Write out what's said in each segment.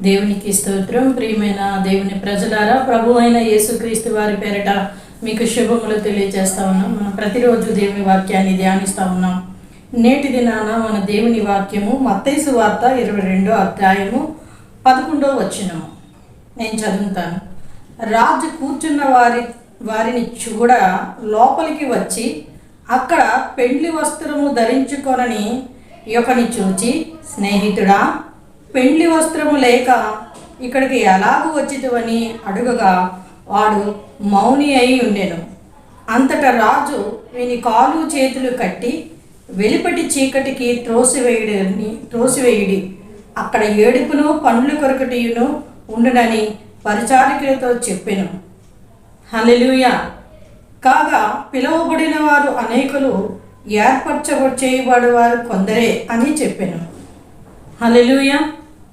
దేవునికి స్తోత్రం. ప్రియమైన దేవుని ప్రజలారా ప్రభు అయిన యేసుక్రీస్తు వారి పేరిట మీకు శుభములు తెలియజేస్తా ఉన్నాం. మనం ప్రతిరోజు దేవుని వాక్యాన్ని ధ్యానిస్తా ఉన్నాం. నేటి దినాన మన దేవుని వాక్యము మత్తైసు వార్త ఇరవై రెండో అధ్యాయము పదకొండో వచ్చినము నేను చదువుతాను. రాజు కూర్చున్న వారి వారిని చూడ లోపలికి వచ్చి అక్కడ పెండ్లి వస్త్రము ధరించుకొనని యొకని చూచి స్నేహితుడా పెండ్లి వస్త్రము లేక ఇక్కడికి ఎలాగూ వచ్చితవని అడుగగా వాడు మౌని అయి ఉండెను. అంతటా రాజు వీని కాలు చేతులు కట్టి వెలిపటి చీకటికి త్రోసివేయుడిని త్రోసివేయుడి. అక్కడ ఏడుపును పండ్లు కొరకటియును ఉండునని పరిచారికులతో చెప్పెను. హలెలుయ కాగా పిలువబడిన వారు అనేకులు ఏర్పరచబడి వారు కొందరే అని చెప్పాను. హలెలుయా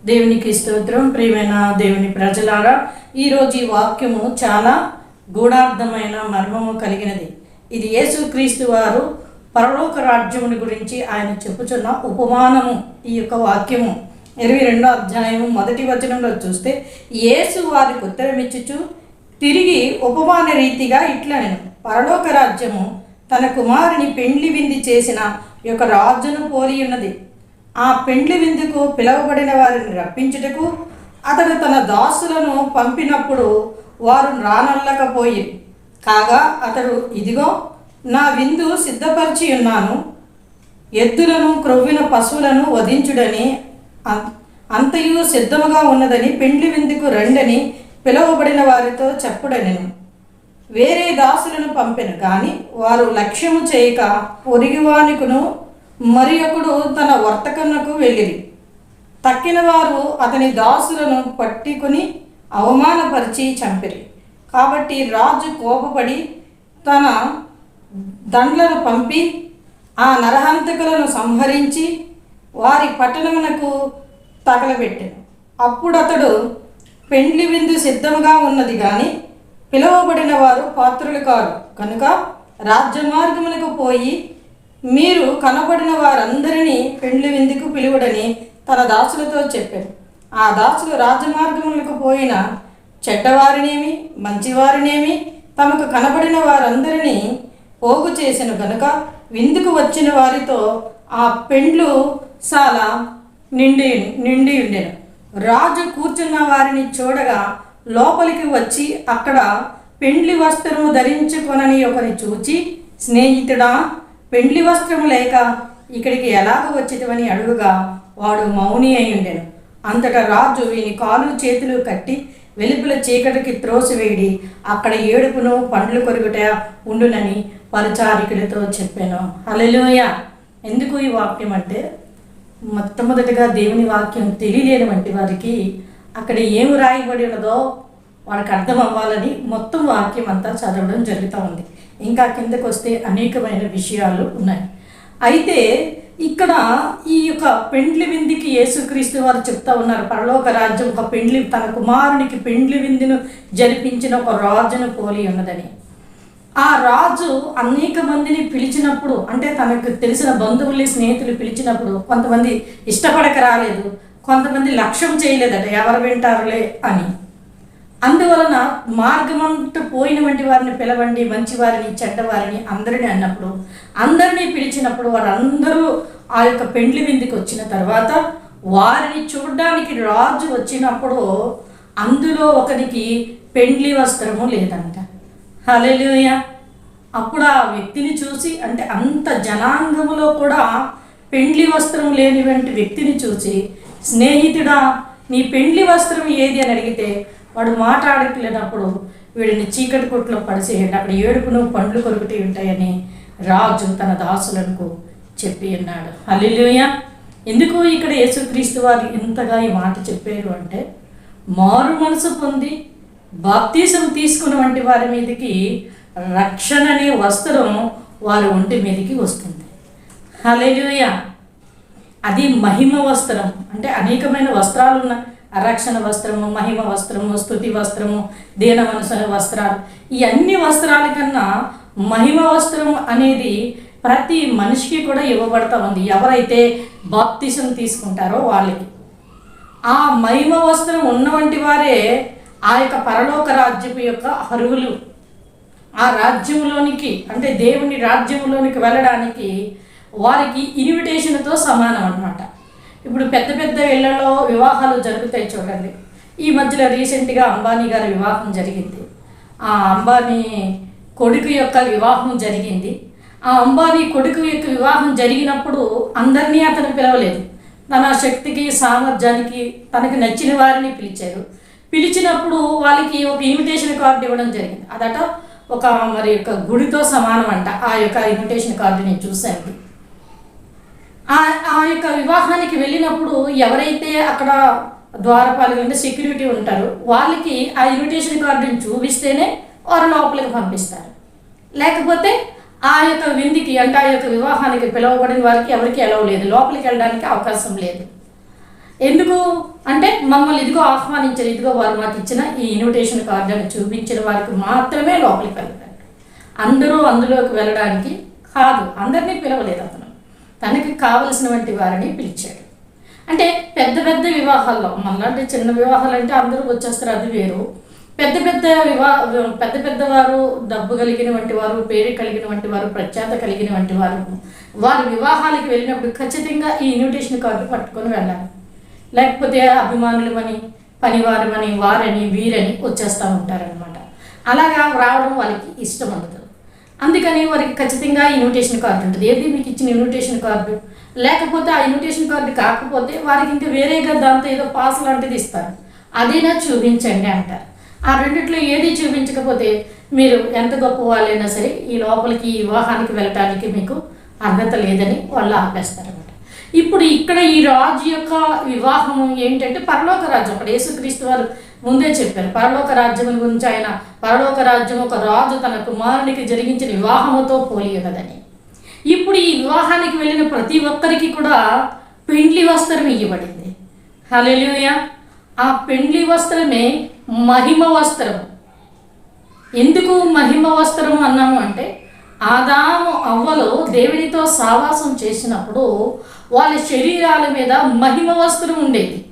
దేవునికి స్తోత్రం. ప్రియమైన దేవుని ప్రజలారా ఈరోజు ఈ వాక్యము చాలా గూఢార్థమైన మర్మము కలిగినది. ఇది యేసుక్రీస్తు వారు పరలోక రాజ్యముని గురించి ఆయన చెప్పుచున్న ఉపమానము ఈ యొక్క వాక్యము. ఇరవై రెండో అధ్యాయము మొదటి వచనంలో చూస్తే యేసు వారికి ఉత్తరమిచ్చుచు తిరిగి ఉపమాన రీతిగా ఇట్లా నేను పరలోక రాజ్యము తన కుమారుని పెండ్లి వింది చేసిన యొక్క రాజును పోలి ఉన్నది ఆ పెండ్లి విందుకు పిలవబడిన వారిని రప్పించుటకు అతడు తన దాసులను పంపినప్పుడు వారు రానల్లకపోయి కాగా అతడు ఇదిగో నా విందు సిద్ధపరిచి ఉన్నాను. ఎద్దులను క్రొవ్విన పశువులను వధించుడని అం- అంతయు సిద్ధముగా ఉన్నదని పెండ్లి విందుకు రండని పిలువబడిన వారితో చెప్పుడనెను. వేరే దాసులను పంపెను కానీ వారు లక్ష్యము చేయక పొరిగివానికును మరి ఒకడు తన వర్తకన్నకు వెళ్ళిరి. తక్కిన వారు అతని దాసులను పట్టుకుని అవమానపరిచి చంపిరి. కాబట్టి రాజు కోపపడి తన దండ్లను పంపి ఆ నరహంతకులను సంహరించి వారి పట్టణమునకు తగలబెట్టాను. అప్పుడు అతడు పెండ్లి విందు సిద్ధంగా ఉన్నది కానీ పిలువబడిన వారు పాత్రులు కారు. కనుక రాజ్యమార్గమునకు పోయి మీరు కనబడిన వారందరినీ పెండ్లి విందుకు పిలువడని తన దాసులతో చెప్పాడు. ఆ దాసులు రాజమార్గములకు పోయిన చెడ్డవారినేమి మంచివారినేమి తమకు కనబడిన వారందరినీ పోగు చేసిన గనుక విందుకు వచ్చిన వారితో ఆ పెండ్లు చాలా నిండి నిండి ఉండెను. రాజు కూర్చున్న వారిని చూడగా లోపలికి వచ్చి అక్కడ పెండ్లి వస్త్రము ధరించుకొనని ఒకని చూచి స్నేహితుడా పెండ్లి వస్త్రము లేక ఇక్కడికి ఎలాగ వచ్చితవని అడుగుగా వాడు మౌని అయి ఉండెను. అంతటా రాజు వీని కాలు చేతులు కట్టి వెలుపుల చీకటికి త్రోసివేడి అక్కడ ఏడుపును పండ్లు కొరుగుట ఉండునని పరిచారికులతో చెప్పాను. హల్లెలూయా! ఎందుకు ఈ వాక్యం అంటే మొట్టమొదటిగా దేవుని వాక్యం తెలియలేని వంటి వారికి అక్కడ ఏమి రాయబడి ఉన్నదో వాళ్ళకి అర్థం అవ్వాలని మొత్తం వాక్యం అంతా చదవడం జరుగుతూ ఉంది. ఇంకా కిందకు వస్తే అనేకమైన విషయాలు ఉన్నాయి. అయితే ఇక్కడ ఈ యొక్క పెండ్లి విందికి యేసుక్రీస్తు వారు చెప్తా ఉన్నారు. పరలోక రాజ్యం ఒక పెండ్లి తన కుమారునికి పెండ్లి విందును జరిపించిన ఒక రాజును పోలి ఉన్నదని. ఆ రాజు అనేక మందిని పిలిచినప్పుడు అంటే తనకు తెలిసిన బంధువుల్ని స్నేహితులు పిలిచినప్పుడు కొంతమంది ఇష్టపడక రాలేదు కొంతమంది లక్ష్యం చేయలేదట ఎవరు వింటారులే అని. అందువలన మార్గమంటూ పోయిన వారిని పిలవండి మంచివారిని చెడ్డవారిని అందరిని అన్నప్పుడు అందరినీ పిలిచినప్పుడు వారందరూ ఆ యొక్క పెండ్లి విందుకు వచ్చిన తర్వాత వారిని చూడడానికి రాజు వచ్చినప్పుడు అందులో ఒకరికి పెండ్లి వస్త్రము లేదంట. హల్లెలూయా! అప్పుడు ఆ వ్యక్తిని చూసి అంటే అంత జనాంగములో కూడా పెండ్లి వస్త్రం లేనివంటి వ్యక్తిని చూసి స్నేహితుడా నీ పెండ్లి వస్త్రం ఏది అని అడిగితే వాడు మాట్లాడలేనప్పుడు వీడిని చీకటి కొట్లో పడిసేయండి అక్కడ ఏడుపును పండ్లు కొరుకుటి ఉంటాయని రాజు తన దాసులకు చెప్పి అన్నాడు. హల్లెలూయా! ఎందుకు ఇక్కడ యేసుక్రీస్తు వారు ఇంతగా ఈ మాట చెప్పారు అంటే మారు మనసు పొంది బాప్తీసం తీసుకున్న వంటి వారి మీదకి రక్షణ అనే వస్త్రం వారి ఒంటి మీదకి వస్తుంది. అలేలుయ అది మహిమ వస్త్రం. అంటే అనేకమైన వస్త్రాలు ఉన్నాయి రక్షణ వస్త్రము మహిమ వస్త్రము స్థుతి వస్త్రము దీన మనసుల వస్త్రాలు. ఈ అన్ని వస్త్రాల కన్నా మహిమ వస్త్రం అనేది ప్రతి మనిషికి కూడా ఇవ్వబడతా ఉంది. ఎవరైతే బాప్తిసం తీసుకుంటారో వాళ్ళకి. ఆ మహిమ వస్త్రం ఉన్నవంటి వారే ఆ యొక్క పరలోక రాజ్యపు యొక్క అర్హులు. ఆ రాజ్యంలోనికి అంటే దేవుని రాజ్యంలోనికి వెళ్ళడానికి వారికి ఇన్విటేషన్తో సమానం అన్నమాట ఇప్పుడు పెద్ద పెద్ద ఇళ్ళలో వివాహాలు జరుగుతాయి చూడండి. ఈ మధ్యలో రీసెంట్గా అంబానీ గారి వివాహం జరిగింది. ఆ అంబానీ కొడుకు యొక్క వివాహం జరిగింది. ఆ అంబానీ కొడుకు యొక్క వివాహం జరిగినప్పుడు అందరినీ అతను పిలవలేదు. తన శక్తికి సామర్థ్యానికి తనకు నచ్చిన వారిని పిలిచారు. పిలిచినప్పుడు వాళ్ళకి ఒక ఇన్విటేషన్ కార్డు ఇవ్వడం జరిగింది. అదట ఒక మరి యొక్క గుడితో సమానం అంట ఆ యొక్క ఇన్విటేషన్ కార్డు నేను చూశాను. ఆ ఆ యొక్క వివాహానికి వెళ్ళినప్పుడు ఎవరైతే అక్కడ ద్వారపాలకులు అంటే సెక్యూరిటీ ఉంటారో వాళ్ళకి ఆ ఇన్విటేషన్ కార్డుని చూపిస్తేనే వారు లోపలికి పంపిస్తారు. లేకపోతే ఆ యొక్క విందుకి అంటే ఆ యొక్క వివాహానికి పిలువబడిన వారికి ఎవరికి ఎలవ లేదు. లోపలికి వెళ్ళడానికి అవకాశం లేదు. ఎందుకు? అంటే మమ్మల్ని ఇదిగో ఆహ్వానించారు. ఇదిగో వారు మాకు ఇచ్చిన ఈ ఇన్విటేషన్ కార్డుని చూపించిన వారికి మాత్రమే లోపలికి వెళ్ళారు అందరూ అందులోకి వెళ్ళడానికి కాదు. అందరినీ పిలవలేదు అతను. తనకి కావలసినటువంటి వారిని పిలిచాడు. అంటే పెద్ద పెద్ద వివాహాల్లో మళ్ళీ చిన్న వివాహాలు అంటే అందరూ వచ్చేస్తారు అది వేరు. పెద్ద పెద్ద వివాహ పెద్ద పెద్ద వారు డబ్బు కలిగినటువంటి వారు పేరు కలిగినటువంటి వారు ప్రఖ్యాత కలిగినటువంటి వారు వారి వివాహాలకు వెళ్ళినప్పుడు ఖచ్చితంగా ఈ ఇన్విటేషన్ కార్డు పట్టుకొని వెళ్ళాలి. లేకపోతే అభిమానులమని పనివారమని వారని వీరని వచ్చేస్తూ ఉంటారనమాట అలాగా రావడం వాళ్ళకి ఇష్టం ఉండదు. అందుకని వారికి ఖచ్చితంగా ఇన్విటేషన్ కార్డు ఉంటుంది. ఏది మీకు ఇచ్చిన ఇన్విటేషన్ కార్డు లేకపోతే ఆ ఇన్విటేషన్ కార్డు కాకపోతే వారికి ఇంకా వేరేగా దాంతో ఏదో పాస్ లాంటిది ఇస్తారు. అదైనా చూపించండి అంటారు. ఆ రెండిట్లో ఏది చూపించకపోతే మీరు ఎంత గొప్ప వాళ్ళైనా సరే ఈ లోపలికి ఈ వివాహానికి వెళ్ళటానికి మీకు అర్హత లేదని వాళ్ళు ఆపేస్తారు అనమాట ఇప్పుడు ఇక్కడ ఈ రాజు యొక్క వివాహం ఏంటంటే పరలోక రాజు అక్కడ యేసుక్రీస్తు వారు ముందే చెప్పారు పరలోక రాజ్యం గురించి ఆయన పరలోక రాజ్యం ఒక రాజు తన కుమారునికి జరిగించిన వివాహముతో పోలియగదని ఇప్పుడు ఈ వివాహానికి వెళ్ళిన ప్రతి ఒక్కరికి కూడా పెండ్లి వస్త్రం ఇవ్వబడింది. హలోయ ఆ పెండ్లి వస్త్రమే మహిమ వస్త్రం ఎందుకు మహిమ వస్త్రం అన్నాము అంటే ఆదాము అవ్వలు దేవునితో సావాసం చేసినప్పుడు వాళ్ళ శరీరాల మీద మహిమ వస్త్రం ఉండేది.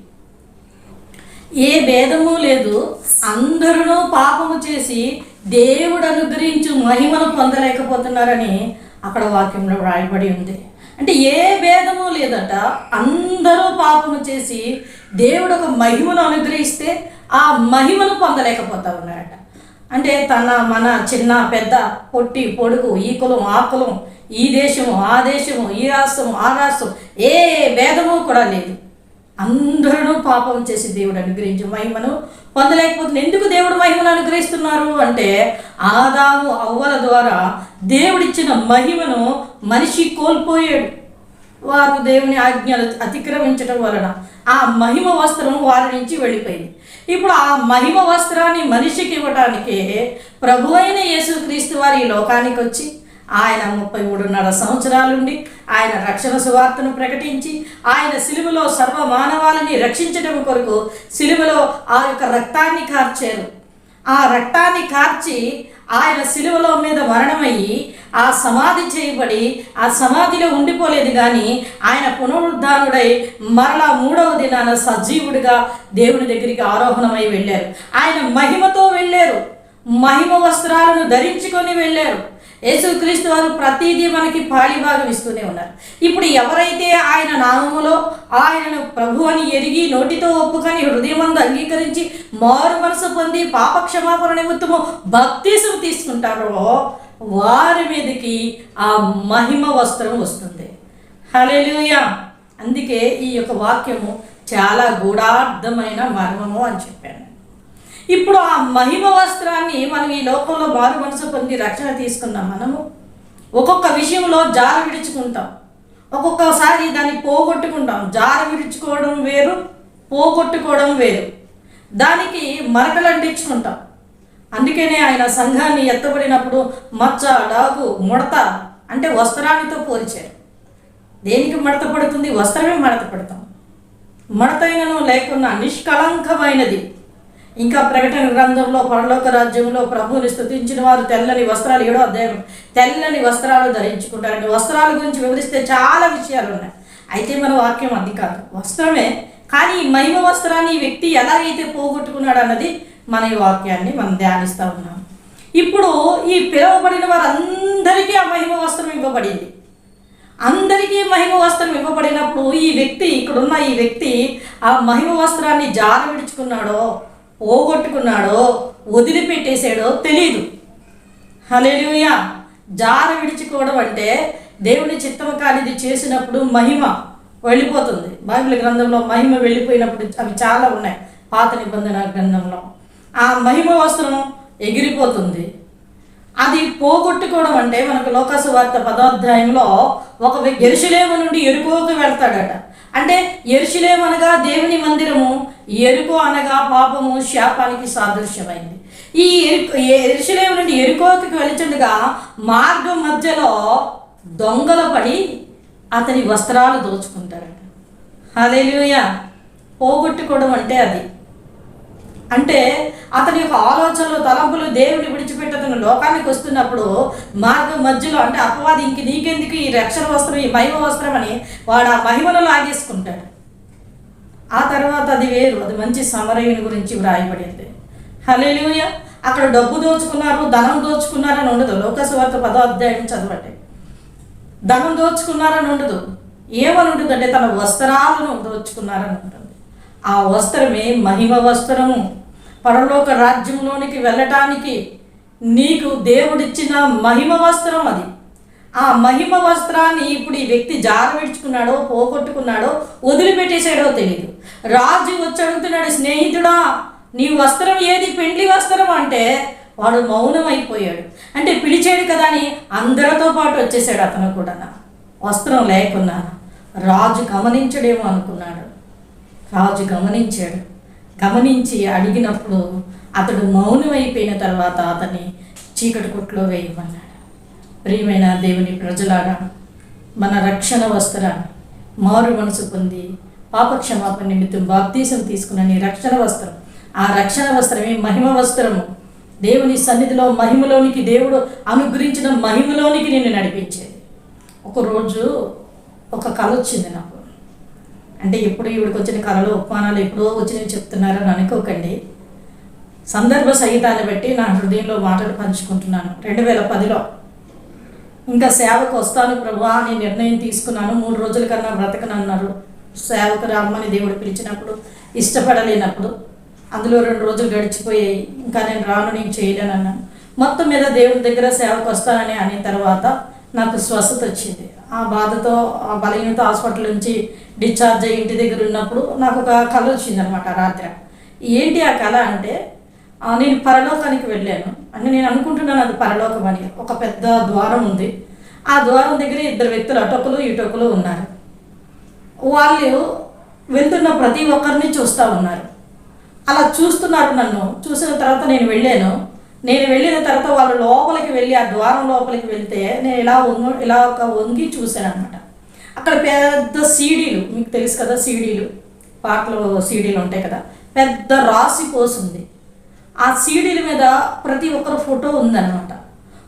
ఏ భేదము లేదు. అందరూ పాపము చేసి దేవుడు అనుగ్రహించు మహిమను పొందలేకపోతున్నారని అక్కడ వాక్యంలో వ్రాయబడి ఉంది. అంటే ఏ భేదము లేదట. అందరూ పాపము చేసి దేవుడు ఒక మహిమను అనుగ్రహిస్తే ఆ మహిమను పొందలేకపోతా ఉన్నారట. అంటే తన మన చిన్న పెద్ద పొట్టి పొడుగు ఈ కులం ఆ కులం ఈ దేశము ఆ దేశము ఈ రాష్ట్రము ఆ రాష్ట్రం ఏ భేదము కూడా లేదు. అందరూ పాపం చేసి దేవుడు అనుగ్రహించి మహిమను పొందలేకపోతుంది ఎందుకు దేవుడు మహిమను అనుగ్రహిస్తున్నారు అంటే ఆదాము అవ్వల ద్వారా దేవుడిచ్చిన మహిమను మనిషి కోల్పోయాడు. వారు దేవుని ఆజ్ఞలు అతిక్రమించడం వలన ఆ మహిమ వస్త్రం వారి నుంచి వెళ్ళిపోయింది. ఇప్పుడు ఆ మహిమ వస్త్రాన్ని మనిషికి ఇవ్వటానికి ప్రభు అయిన యేసుక్రీస్తు వారి ఈ లోకానికి వచ్చి ఆయన ముప్పై మూడున్నర సంవత్సరాలుండి ఆయన రక్షణ సువార్తను ప్రకటించి ఆయన సిలువలో సర్వ మానవాళిని రక్షించడం కొరకు సిలువలో ఆ యొక్క రక్తాన్ని కార్చారు. ఆ రక్తాన్ని కార్చి ఆయన సిలువలో మీద మరణమయ్యి ఆ సమాధి చేయబడి ఆ సమాధిలో ఉండిపోలేదు కానీ ఆయన పునరుద్ధానుడై మరలా మూడవ దినాన సజీవుడిగా దేవుని దగ్గరికి ఆరోహణమై వెళ్ళారు. ఆయన మహిమతో వెళ్ళారు. మహిమ వస్త్రాలను ధరించుకొని వెళ్ళారు. యేసుక్రీస్తు వారు ప్రతిదీ మనకి పాళిభాగం ఇస్తూనే ఉన్నారు. ఇప్పుడు ఎవరైతే ఆయన నామములో ఆయనను ప్రభు అని ఎరిగి నోటితో ఒప్పుకొని హృదయమందు అంగీకరించి మారు మనసు పొంది పాపక్షమాపణ నిమిత్తము భక్తిసు తీసుకుంటారో వారి మీదకి ఆ మహిమ వస్త్రం వస్తుంది. హల్లెలూయా! అందుకే ఈ యొక్క వాక్యము చాలా గూఢార్థమైన మర్మము అని చెప్పాను. ఇప్పుడు ఆ మహిమ వస్త్రాన్ని మనం ఈ లోకంలో మారు మనసు పొంది రక్షణ తీసుకున్నాం మనము. ఒక్కొక్క విషయంలో జార విడుచుకుంటాం. ఒక్కొక్కసారి దాన్ని పోగొట్టుకుంటాం. జార విడుచుకోవడం వేరు పోగొట్టుకోవడం వేరు. దానికి మరకలు అంటించుకుంటాం. అందుకనే ఆయన సంఘాన్ని ఎత్తబడినప్పుడు మచ్చ డాగు ముడత అంటే వస్త్రానితో పోల్చారు. దేనికి మడత పడుతుంది? వస్త్రమే మడత పడతాం. మడతైనను లేకున్నా నిష్కళంకమైనది. ఇంకా ప్రకటన గ్రంథంలో పరలోక రాజ్యంలో ప్రభువుని స్థుతించిన వారు తెల్లని వస్త్రాలు ఏడో అధ్యాయం. తెల్లని వస్త్రాలు ధరించుకుంటారండి. వస్త్రాల గురించి వివరిస్తే చాలా విషయాలు ఉన్నాయి. అయితే మన వాక్యం అది కాదు. వస్త్రమే. కానీ ఈ మహిమ వస్త్రాన్ని ఈ వ్యక్తి ఎలాగైతే పోగొట్టుకున్నాడు అన్నది మన ఈ వాక్యాన్ని మనం ధ్యానిస్తూ ఉన్నాం. ఇప్పుడు ఈ పిలువబడిన వారందరికీ ఆ మహిమ వస్త్రం ఇవ్వబడింది. అందరికీ మహిమ వస్త్రం ఇవ్వబడినప్పుడు ఈ వ్యక్తి ఇక్కడున్న ఈ వ్యక్తి ఆ మహిమ వస్త్రాన్ని జార విడుచుకున్నాడో పోగొట్టుకున్నాడో వదిలిపెట్టేసాడో తెలియదు హలేలుయా జార విడిచుకోవడం అంటే దేవుని చిత్తం కానిది చేసినప్పుడు మహిమ వెళ్ళిపోతుంది. బైబిల్ గ్రంథంలో మహిమ వెళ్ళిపోయినప్పుడు అవి చాలా ఉన్నాయి. పాత నిబంధన గ్రంథంలో. ఆ మహిమ వస్త్రం ఎగిరిపోతుంది. అది పోగొట్టుకోవడం అంటే మనకు లోకాసు వార్త పదాధ్యాయంలో ఒక వ్యక్తి ఎరుసలేము నుండి ఎరుకోకు వెళ్తాడట. అంటే ఎరుసలేము అనగా దేవుని మందిరము ఎరుకు అనగా పాపము శాపానికి సాదృశ్యమైంది. ఈ ఎరుకు ఎరుసలేము నుండి ఎరుకోకి వెళుచుండగా మార్గం మధ్యలో దొంగలు పడి అతని వస్త్రాలు దోచుకుంటారట. అదే పోగొట్టుకోవడం అంటే అది. అంటే అతని యొక్క ఆలోచనలు తలంపులు దేవుని విడిచిపెట్టతను లోకానికి వస్తున్నప్పుడు మార్గం మధ్యలో అంటే అపవాది ఇంక నీకెందుకు ఈ రక్షణ వస్త్రం ఈ మహిమ వస్త్రం అని వాడు ఆ మహిమను లాగేసుకుంటాడు. ఆ తర్వాత అది వేరు అది మంచి సమరయుని గురించి వ్రాయబడింది. హలేలుయ అక్కడ డబ్బు దోచుకున్నారు ధనం దోచుకున్నారని ఉండదు. లోకసువార్త పదో అధ్యాయం చదవండి. ధనం దోచుకున్నారని ఉండదు. ఏమని ఉంటుంది అంటే తన వస్త్రాలను దోచుకున్నారని ఉంటుంది. ఆ వస్త్రమే మహిమ వస్త్రము. పరలోక రాజ్యంలోనికి వెళ్ళటానికి నీకు దేవుడిచ్చిన మహిమ వస్త్రం అది. ఆ మహిమ వస్త్రాన్ని ఇప్పుడు ఈ వ్యక్తి జారవిడ్చుకున్నాడో పోగొట్టుకున్నాడో వదిలిపెట్టేశాడో తెలియదు రాజు వచ్చి అడుగుతున్నాడు స్నేహితుడా నీ వస్త్రం ఏది? పెండ్లి వస్త్రం అంటే వాడు మౌనం అయిపోయాడు అంటే పిలిచాడు కదా అని అందరితో పాటు వచ్చేసాడు అతను కూడా. వస్త్రం లేకున్నా రాజు గమనించడేమో అనుకున్నాడు. రాజు గమనించాడు. గమనించి అడిగినప్పుడు అతడు మౌనం అయిపోయిన తర్వాత అతన్ని చీకటి కొట్లో వేయమన్నాడు. ప్రియమైన దేవుని ప్రజలారా మన రక్షణ వస్త్రాన్ని మారు మనసు పొంది పాపక్షమాపణ నిమిత్తం బాప్తీసం తీసుకున్న రక్షణ వస్త్రం ఆ రక్షణ వస్త్రమే మహిమ వస్త్రము. దేవుని సన్నిధిలో మహిమలోనికి దేవుడు అనుగ్రహించిన మహిమలోనికి నిన్ను నడిపించేది. ఒకరోజు ఒక కళ వచ్చింది నాకు. అంటే ఇప్పుడు ఇవిడికి వచ్చిన కళలు ఉపమానాలు ఎప్పుడో వచ్చినవి చెప్తున్నారని అనుకోకండి. సందర్భ సహితాన్ని బట్టి నా హృదయంలో మాటలు పంచుకుంటున్నాను. రెండు వేల పదిలో ఇంకా సేవకు వస్తాను ప్రభా అని నిర్ణయం తీసుకున్నాను. మూడు రోజుల కన్నా బ్రతకనన్నారు. సేవకు రమ్మని దేవుడు పిలిచినప్పుడు ఇష్టపడలేనప్పుడు అందులో రెండు రోజులు గడిచిపోయాయి. ఇంకా నేను రాను నేను చేయలేనన్నాను. మొత్తం మీద దేవుడి దగ్గర సేవకు వస్తానని అనే తర్వాత నాకు స్వస్థత వచ్చింది. ఆ బాధతో ఆ బలహీనత హాస్పిటల్ నుంచి డిశ్చార్జ్ అయ్యి ఇంటి దగ్గర ఉన్నప్పుడు నాకు ఒక కళ వచ్చింది అనమాట రాత్రి. ఏంటి ఆ కళ అంటే నేను పరలోకానికి వెళ్ళాను. అంటే నేను అనుకుంటున్నాను అది పరలోకం అని. ఒక పెద్ద ద్వారం ఉంది. ఆ ద్వారం దగ్గర ఇద్దరు వ్యక్తులు అటొకలు ఇటొకలు ఉన్నారు. వాళ్ళు వెళ్తున్న ప్రతి ఒక్కరిని చూస్తూ ఉన్నారు. అలా చూస్తున్నారు నన్ను. చూసిన తర్వాత నేను వెళ్ళాను. నేను వెళ్ళిన తర్వాత వాళ్ళు లోపలికి వెళ్ళి ఆ ద్వారం లోపలికి వెళ్తే నేను ఇలా వంగు ఇలా ఒక వంగి చూశాను అనమాట అక్కడ పెద్ద సీడీలు మీకు తెలుసు కదా సీడీలు పాటలు సీడీలు ఉంటాయి కదా పెద్ద రాసి పోసింది ఆ సీడీల మీద ప్రతి ఒక్కరు ఫోటో ఉందన్నమాట.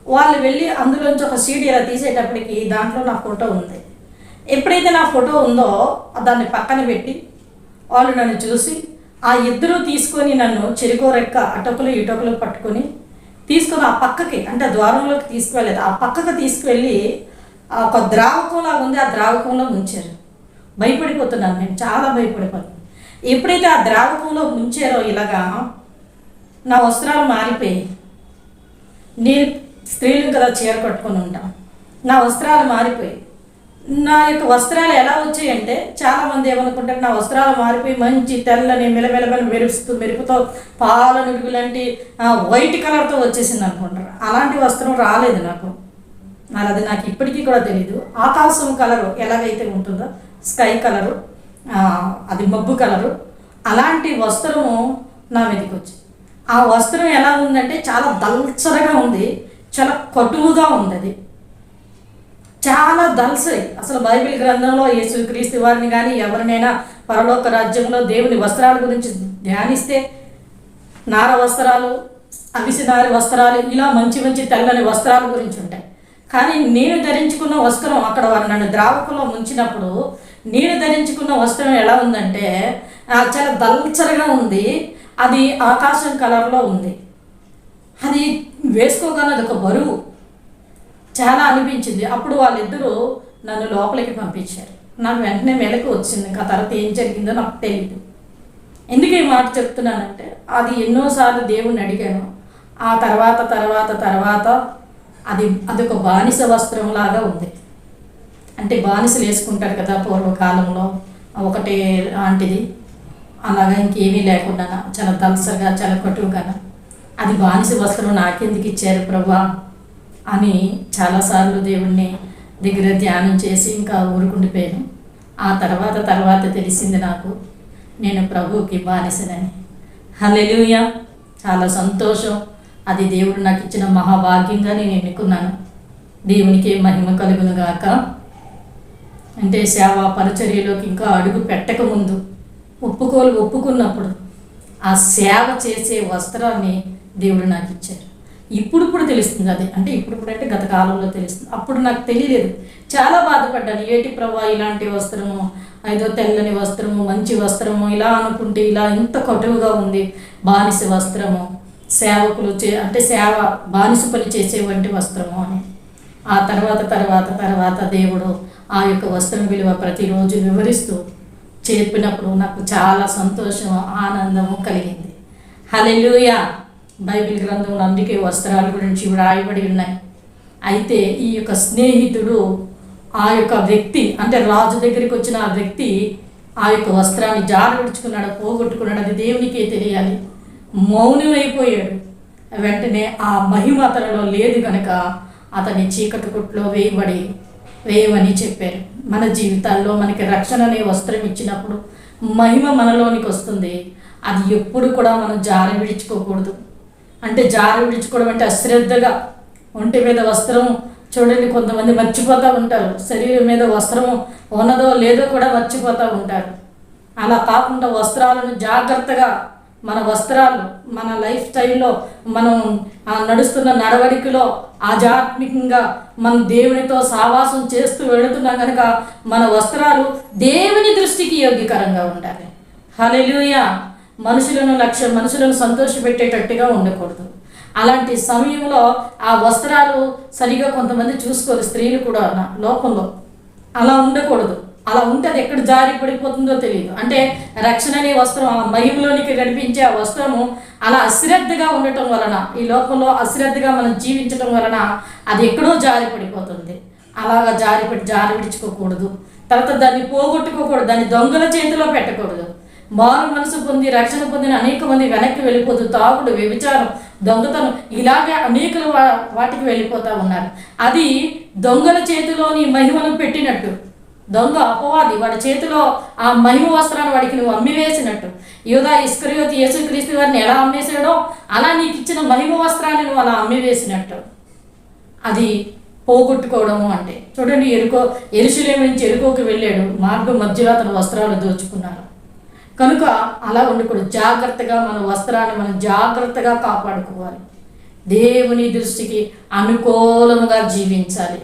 వాళ్ళు వెళ్ళి అందులోంచి ఒక సీడీ ఇలా తీసేటప్పటికి దాంట్లో నా ఫోటో ఉంది. ఎప్పుడైతే నా ఫోటో ఉందో దాన్ని పక్కన పెట్టి వాళ్ళు నన్ను చూసి ఆ ఇద్దరు తీసుకొని నన్ను చెరుకో రెక్క అటొకలు ఇటొకలు పట్టుకొని తీసుకొని ఆ పక్కకి అంటే ద్వారంలోకి తీసుకువెళ్ళలేదు ఆ పక్కకి తీసుకువెళ్ళి ఒక ద్రావకంలా ఉంది ఆ ద్రావకంలో ఉంచారు భయపడిపోతున్నాను నేను చాలా భయపడిపోతున్నాను. ఎప్పుడైతే ఆ ద్రావకంలో ఉంచారో ఇలాగా నా వస్త్రాలు మారిపోయాయి. నేను స్త్రీలు కదా చీర కట్టుకొని ఉంటాం. నా వస్త్రాలు మారిపోయాయి. నా యొక్క వస్త్రాలు ఎలా వచ్చాయంటే చాలామంది ఏమనుకుంటారు నా వస్త్రాలు మారిపోయి మంచి తెల్లని మెలమెలమెల మెరుపుతూ మెరుపుతో పాల నురుగు లాంటి వైట్ కలర్తో వచ్చేసింది అనుకుంటారు. అలాంటి వస్త్రం రాలేదు నాకు. మరి అది నాకు ఇప్పటికీ కూడా తెలియదు ఆకాశం కలరు ఎలాగైతే ఉంటుందో స్కై కలరు అది మబ్బు కలరు అలాంటి వస్త్రము నా మీదకి వచ్చింది ఆ వస్త్రం ఎలా ఉందంటే చాలా దల్చరగా ఉంది. చాలా కటువుగా ఉంది అది. చాలా దల్సరి. అసలు బైబిల్ గ్రంథంలో యేసుక్రీస్తు వారిని కానీ ఎవరినైనా పరలోక రాజ్యంలో దేవుని వస్త్రాల గురించి ధ్యానిస్తే నార వస్త్రాలు అవిసినారి వస్త్రాలు ఇలా మంచి మంచి తెల్లని వస్త్రాల గురించి ఉంటాయి. కానీ నేను ధరించుకున్న వస్త్రం అక్కడ వారు నన్ను ద్రావకంలో ముంచినప్పుడు నేను ధరించుకున్న వస్త్రం ఎలా ఉందంటే చాలా దల్చరగా ఉంది. అది ఆకాశం కలర్లో ఉంది. అది వేసుకోగానే అది ఒక బరువు. చాలా అనిపించింది. అప్పుడు వాళ్ళిద్దరూ నన్ను లోపలికి పంపించారు. నాకు వెంటనే మెలకు వచ్చింది. ఇంకా తర్వాత ఏం జరిగిందో నాకు తెలియదు ఎందుకు ఈ మాట చెప్తున్నానంటే అది ఎన్నోసార్లు దేవుణ్ణి అడిగాను. ఆ తర్వాత తర్వాత తర్వాత అది అది ఒక బానిస వస్త్రం లాగా ఉంది. అంటే బానిసలు వేసుకుంటారు కదా పూర్వకాలంలో ఒకటే లాంటిది. అలాగా ఇంకేమీ లేకుండా చాలా దల్సగా చాలా కటువుగా అది బానిస వస్త్రం నాకెందుకు ఇచ్చారు ప్రభా? అని చాలాసార్లు దేవుణ్ణి దగ్గర ధ్యానం చేసి ఇంకా ఊరుకుండిపోయాను. ఆ తర్వాత తర్వాత తెలిసింది నాకు నేను ప్రభువుకి బానిసనని. హలెలుయ చాలా సంతోషం. అది దేవుడు నాకు ఇచ్చిన మహాభాగ్యంగా నేను ఎన్నుకున్నాను. దేవునికి మహిమ కలుగును గాక. అంటే సేవ పరిచర్యలోకి ఇంకా అడుగు పెట్టకముందు ఒప్పుకోలు ఒప్పుకున్నప్పుడు ఆ సేవ చేసే వస్త్రాన్ని దేవుడు నాకు ఇచ్చారు. ఇప్పుడు ఇప్పుడు తెలుస్తుంది అది. అంటే ఇప్పుడు కూడా అంటే గత కాలంలో తెలుస్తుంది. అప్పుడు నాకు తెలియలేదు. చాలా బాధపడ్డాను ఏటి ప్రభా ఇలాంటి వస్త్రము ఐదో తెల్లని వస్త్రము మంచి వస్త్రము ఇలా అనుకుంటే ఇలా ఇంత కటువుగా ఉంది. బానిస వస్త్రము సేవకులు చే అంటే సేవ బానిస పని చేసేవంటి వస్త్రము అని. ఆ తర్వాత తర్వాత తర్వాత దేవుడు ఆ యొక్క వస్త్రం విలువ ప్రతిరోజు వివరిస్తూ చెప్పినప్పుడు నాకు చాలా సంతోషం ఆనందము కలిగింది. హలెలుయా బైబిల్ గ్రంథంలో అందుకే వస్త్రాల గురించి వ్రాయబడి ఉన్నాయి. అయితే ఈ యొక్క స్నేహితుడు ఆ యొక్క వ్యక్తి అంటే రాజు దగ్గరికి వచ్చిన ఆ వ్యక్తి ఆ యొక్క వస్త్రాన్ని జారవిడుచుకున్నాడు పోగొట్టుకున్నాడు అది దేవునికే తెలియాలి. మౌనమైపోయాడు. వెంటనే ఆ మహిమ అతనిలో లేదు కనుక అతని చీకటి కుట్లో వేయబడి వేయమని చెప్పారు. మన జీవితాల్లో మనకి రక్షణ అనే వస్త్రం ఇచ్చినప్పుడు మహిమ మనలోనికి వస్తుంది. అది ఎప్పుడు కూడా మనం జారి విడిచుకోకూడదు అంటే జారి విడుచుకోవడం అంటే అశ్రద్ధగా ఒంటి మీద వస్త్రం చూడండి కొంతమంది మర్చిపోతూ ఉంటారు. శరీరం మీద వస్త్రము ఉన్నదో లేదో కూడా మర్చిపోతూ ఉంటారు. అలా కాకుండా వస్త్రాలను జాగ్రత్తగా మన వస్త్రాలు మన లైఫ్ స్టైల్లో మనం నడుస్తున్న నడవడికలో ఆధ్యాత్మికంగా మనం దేవునితో సావాసం చేస్తూ వెళుతున్నాం కనుక మన వస్త్రాలు దేవుని దృష్టికి యోగ్యకరంగా ఉండాలి. హల్లెలూయా. మనుషులను లక్ష్య మనుషులను సంతోషపెట్టేటట్టుగా ఉండకూడదు. అలాంటి సమయంలో ఆ వస్త్రాలు సరిగా కొంతమంది చూసుకోరు స్త్రీలు కూడా నా- లోకంలో. అలా ఉండకూడదు. అలా ఉంటే అది ఎక్కడ జారి పడిపోతుందో తెలియదు. అంటే రక్షణ అనే వస్త్రం ఆ మహిమలోనికి కనిపించే ఆ వస్త్రము అలా అశ్రద్ధగా ఉండటం వలన ఈ లోకంలో అశ్రద్ధగా మనం జీవించడం వలన అది ఎక్కడో జారి పడిపోతుంది. అలాగా జారి పడి జారి విడుచుకోకూడదు. తర్వాత దాన్ని పోగొట్టుకోకూడదు. దాన్ని దొంగల చేతిలో పెట్టకూడదు. మారు మనసు పొంది రక్షణ పొందిన అనేక మంది వెనక్కి వెళ్ళిపోతూ తాగుడు వ్యభిచారం దొంగతనం ఇలాగే అనేకలు వా- వాటికి వెళ్ళిపోతా ఉన్నారు. అది దొంగల చేతిలోని మహిమను పెట్టినట్టు. దొంగ అపవాది వాడి చేతిలో ఆ మహిమ వస్త్రాన్ని వాడికి నువ్వు అమ్మివేసినట్టు. యోధా ఇస్కరియోతి యేసుక్రీస్తు వారిని ఎలా అమ్మేసాడో అలా నీకు ఇచ్చిన మహిమ వస్త్రాన్ని నువ్వు అలా అమ్మివేసినట్టు. అది పోగొట్టుకోవడము అంటే. చూడండి ఎరుకో ఎరుసలేం నుంచి ఎరుకోకి వెళ్ళాడు. మార్గం మధ్యలో అతను వస్త్రాలు దోచుకున్నారు. కనుక అలా ఉండకూడదు. జాగ్రత్తగా మన వస్త్రాన్ని మనం జాగ్రత్తగా కాపాడుకోవాలి. దేవుని దృష్టికి అనుకూలముగా జీవించాలి.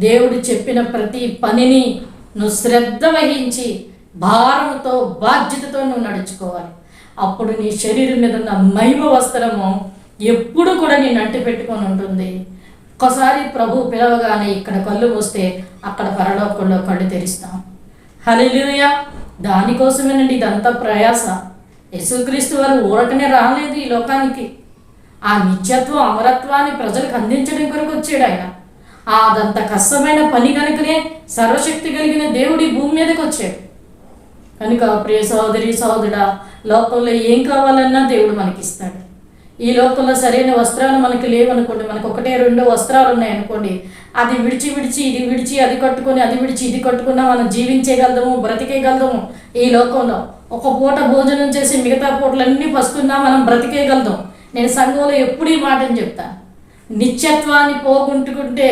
దేవుడు చెప్పిన ప్రతి పనిని నువ్వు శ్రద్ధ వహించి భారంతో బాధ్యతతో నువ్వు నడుచుకోవాలి. అప్పుడు నీ శరీరం మీద ఉన్న మహిమ వస్త్రము ఎప్పుడు కూడా నేను అంటి పెట్టుకొని ఉంటుంది. ఒక్కసారి ప్రభు పిలవగానే ఇక్కడ కళ్ళు మూస్తే అక్కడ పరలోకంలో కళ్ళు తెరిస్తాం. హల్లెలూయ. దానికోసమేనండి ఇదంతా ప్రయాస. యేసుక్రీస్తు వారు ఊరకనే రాలేదు ఈ లోకానికి. ఆ నిత్యత్వం అమరత్వాన్ని ప్రజలకు అందించడం కొరకు వచ్చాడు ఆయన. అదంత కష్టమైన పని కనుకనే సర్వశక్తి కలిగిన దేవుడి భూమి మీదకి వచ్చాడు. కనుక ప్రియ సోదరి సహోదరుడా లోకంలో ఏం కావాలన్నా దేవుడు మనకిస్తాడు. ఈ లోకంలో సరైన వస్త్రాలు మనకి లేవనుకోండి మనకు ఒకటే రెండో వస్త్రాలు ఉన్నాయనుకోండి అది విడిచి విడిచి ఇది విడిచి అది కట్టుకొని అది విడిచి ఇది కట్టుకున్నా మనం జీవించగలము బ్రతికేయగలము ఈ లోకంలో. ఒక పూట భోజనం చేసి మిగతా పూటలన్నీ పస్తున్నా మనం బ్రతికేయగలదాం. నేను సంఘంలో ఎప్పుడు ఈ మాటని చెప్తాను నిత్యత్వాన్ని పోగొట్టుకుంటే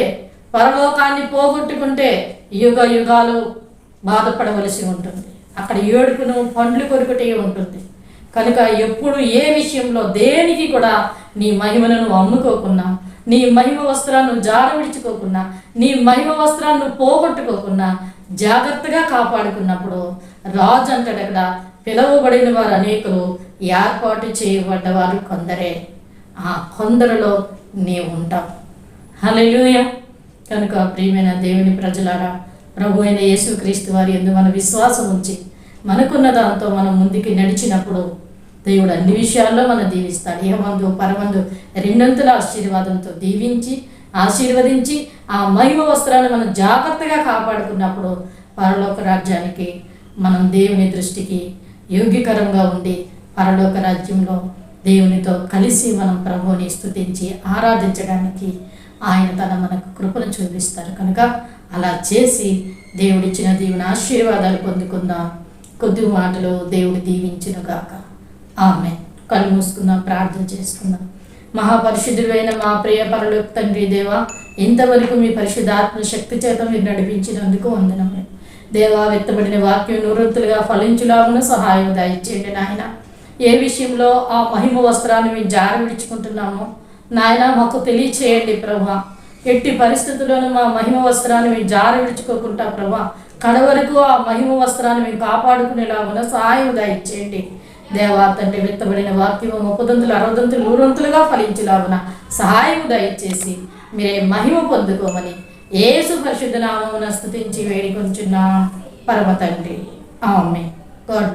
పరలోకాన్ని పోగొట్టుకుంటే యుగ యుగాలు బాధపడవలసి ఉంటుంది. అక్కడ ఏడుపును పండ్లు కొరుకుటే ఉంటుంది. కనుక ఎప్పుడు ఏ విషయంలో దేనికి కూడా నీ మహిమలను అమ్ముకోకున్నా నీ మహిమ వస్త్రాన్ని జార విడిచుకోకుండా నీ మహిమ వస్త్రాన్ని పోగొట్టుకోకుండా జాగ్రత్తగా కాపాడుకున్నప్పుడు రాజు అంటాడు అక్కడ పిలవబడిన వారు అనేకులు ఏర్పాటు చేయబడ్డవారు కొందరే. ఆ కొందరిలో నీవు ఉంటావు. హల్లెలూయా. కనుక ప్రియమైన దేవుని ప్రజలారా ప్రభు అయిన యేసుక్రీస్తు వారి ఎందు మన విశ్వాసం ఉంచి మనకున్న దాంతో మనం ముందుకి నడిచినప్పుడు దేవుడు అన్ని విషయాల్లో మనం దీవిస్తాడు. ఏమందు పరమందు రెండంతుల ఆశీర్వాదంతో దీవించి ఆశీర్వదించి ఆ మహిమ వస్త్రాన్ని మనం జాగ్రత్తగా కాపాడుకున్నప్పుడు పరలోక రాజ్యానికి మనం దేవుని దృష్టికి యోగ్యకరంగా ఉండి పరలోక రాజ్యంలో దేవునితో కలిసి మనం ప్రభువుని స్థుతించి ఆరాధించడానికి ఆయన తన మనకు కృపను చూపిస్తారు. కనుక అలా చేసి దేవుడిచ్చిన దేవుని ఆశీర్వాదాలు పొందుకుందాం. కొద్ది మాటలు దేవుడు దీవించును గాక ఆమె కళ్ళు మూసుకుందాం ప్రార్థన చేసుకుందాం మహాపరిశుద్ధుడైన మా ప్రియ పరలోక తండ్రి దేవ ఇంతవరకు మీ పరిశుద్ధాత్మ శక్తి చేత మీరు నడిపించినందుకు వందనమే దేవా వెత్తబడిన వాక్యం నూరొత్తులుగా ఫలించులాగున సహాయం దయచేయండి నాయన. ఏ విషయంలో ఆ మహిమ వస్త్రాన్ని మేము జారి విడుచుకుంటున్నామో నాయన మాకు తెలియచేయండి ప్రభా. ఎట్టి పరిస్థితుల్లోనూ మా మహిమ వస్త్రాన్ని మేము జారి విడుచుకోకుండా ప్రభా కడ వరకు ఆ మహిమ వస్త్రాన్ని మేము కాపాడుకునేలాగున సహాయం దయచేయండి. దేవా తండ్రి వెత్తబడిన వాక్యము ముప్పదంతులు అరవదంతులు నూరొంతులుగా ఫలించులాగున సహాయం దయచేసి మీరే మహిమ పొందుకోమని ఏసు పరిశుద్ధ నామమున స్థుతించి వేడుకొంచున్నా. పరమ తండ్రి. ఆమె గాడ్